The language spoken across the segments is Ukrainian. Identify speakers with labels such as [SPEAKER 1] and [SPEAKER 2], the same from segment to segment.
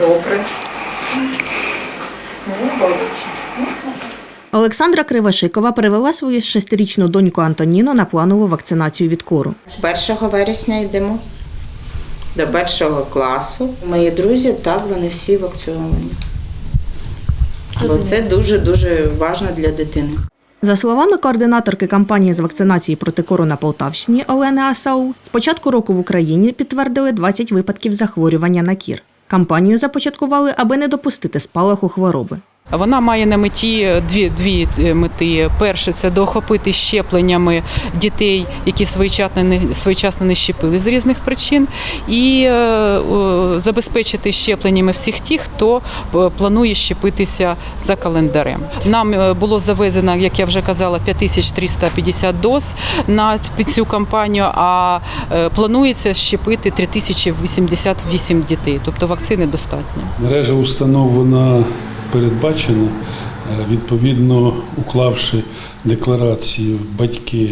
[SPEAKER 1] Добре. Ну, болить.
[SPEAKER 2] Олександра Кривошикова перевела свою шестирічну доньку Антоніну на планову вакцинацію від кору.
[SPEAKER 3] З 1 вересня йдемо до першого класу. Мої друзі, так, вони всі вакциновані. Бо це дуже-дуже важливо для дитини.
[SPEAKER 2] За словами координаторки кампанії з вакцинації проти кору на Полтавщині Олени Асаул, з початку року в Україні підтвердили 20 випадків захворювання на кір. Кампанію започаткували, аби не допустити спалаху хвороби.
[SPEAKER 4] Вона має на меті дві, дві е, мети. Перше це доохопити щепленнями дітей, які своєчасно не своєчасно не щепили з різних причин, і е, забезпечити щепленнями всіх тих, хто е, планує щепитися за календарем. Нам е, було завезено, як я вже казала, 5350 доз на під цю кампанію. А е, планується щепити 3088 дітей. Тобто вакцини достатньо.
[SPEAKER 5] Мережа установ вона передбачена, е, відповідно уклавши декларацію батьки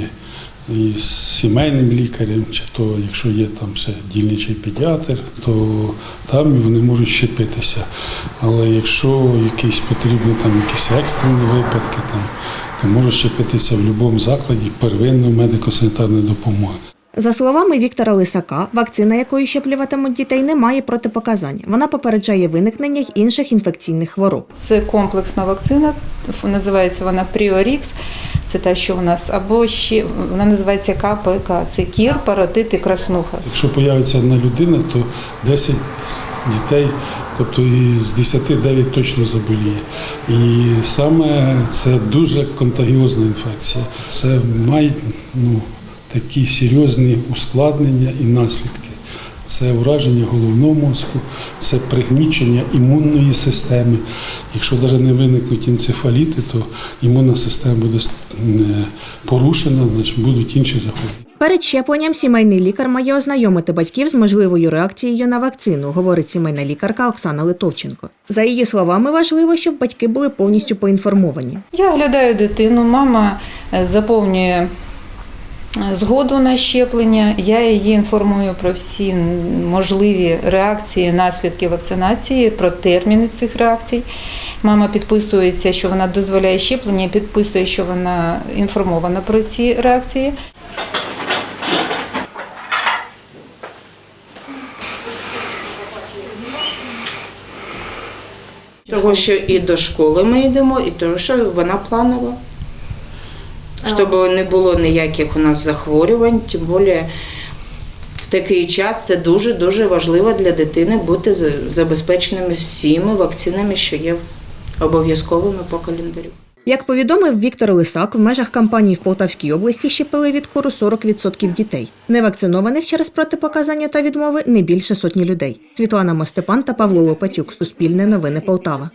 [SPEAKER 5] із сімейним лікарем, чи то якщо є там ще дільничий педіатр, то там вони можуть щепитися. Але якщо якісь потрібні там якісь екстрені випадки, там, то можуть щепитися в будь-якому закладі первинної медико-санітарної допомоги.
[SPEAKER 2] За словами Віктора Лисака, вакцина, якою щеплюватимуть дітей, не має протипоказань. Вона попереджає виникнення й інших інфекційних хвороб.
[SPEAKER 1] Це комплексна вакцина, називається вона Пріорікс. Це та, що у нас, або ще вона називається КПК. Це кір, паротит і краснуха.
[SPEAKER 5] Якщо появиться одна людина, то 10 дітей, тобто із 10 9 точно заболіє. І саме це дуже контагіозна інфекція. Це має ну, такі серйозні ускладнення і наслідки. Це ураження головного мозку, це пригнічення імунної системи. Якщо навіть не виникнуть енцефаліти, то імунна система буде е, порушена, значить будуть інші захворювання.
[SPEAKER 2] Перед щепленням сімейний лікар має ознайомити батьків з можливою реакцією на вакцину, говорить сімейна лікарка Оксана Литовченко. За її словами, важливо, щоб батьки були повністю поінформовані.
[SPEAKER 1] Я оглядаю дитину, мама е, заповнює згоду на щеплення. Я її інформую про всі можливі реакції, наслідки вакцинації, про терміни цих реакцій. Мама підписується, що вона дозволяє щеплення, підписує, що вона інформована про ці реакції.
[SPEAKER 3] Того, що і до школи ми йдемо, і того, що вона планова. Щоб не було ніяких у нас захворювань, тим більше в такий час це дуже-дуже важливо для дитини бути за- забезпеченими всіми вакцинами, що є обов'язковими по календарю.
[SPEAKER 2] Як повідомив Віктор Лисак, в межах кампанії в Полтавській області щепили від кору 40% дітей. Невакцинованих через протипоказання та відмови не більше сотні людей. Світлана Мостепан та Павло Лопатюк. Суспільне новини Полтава.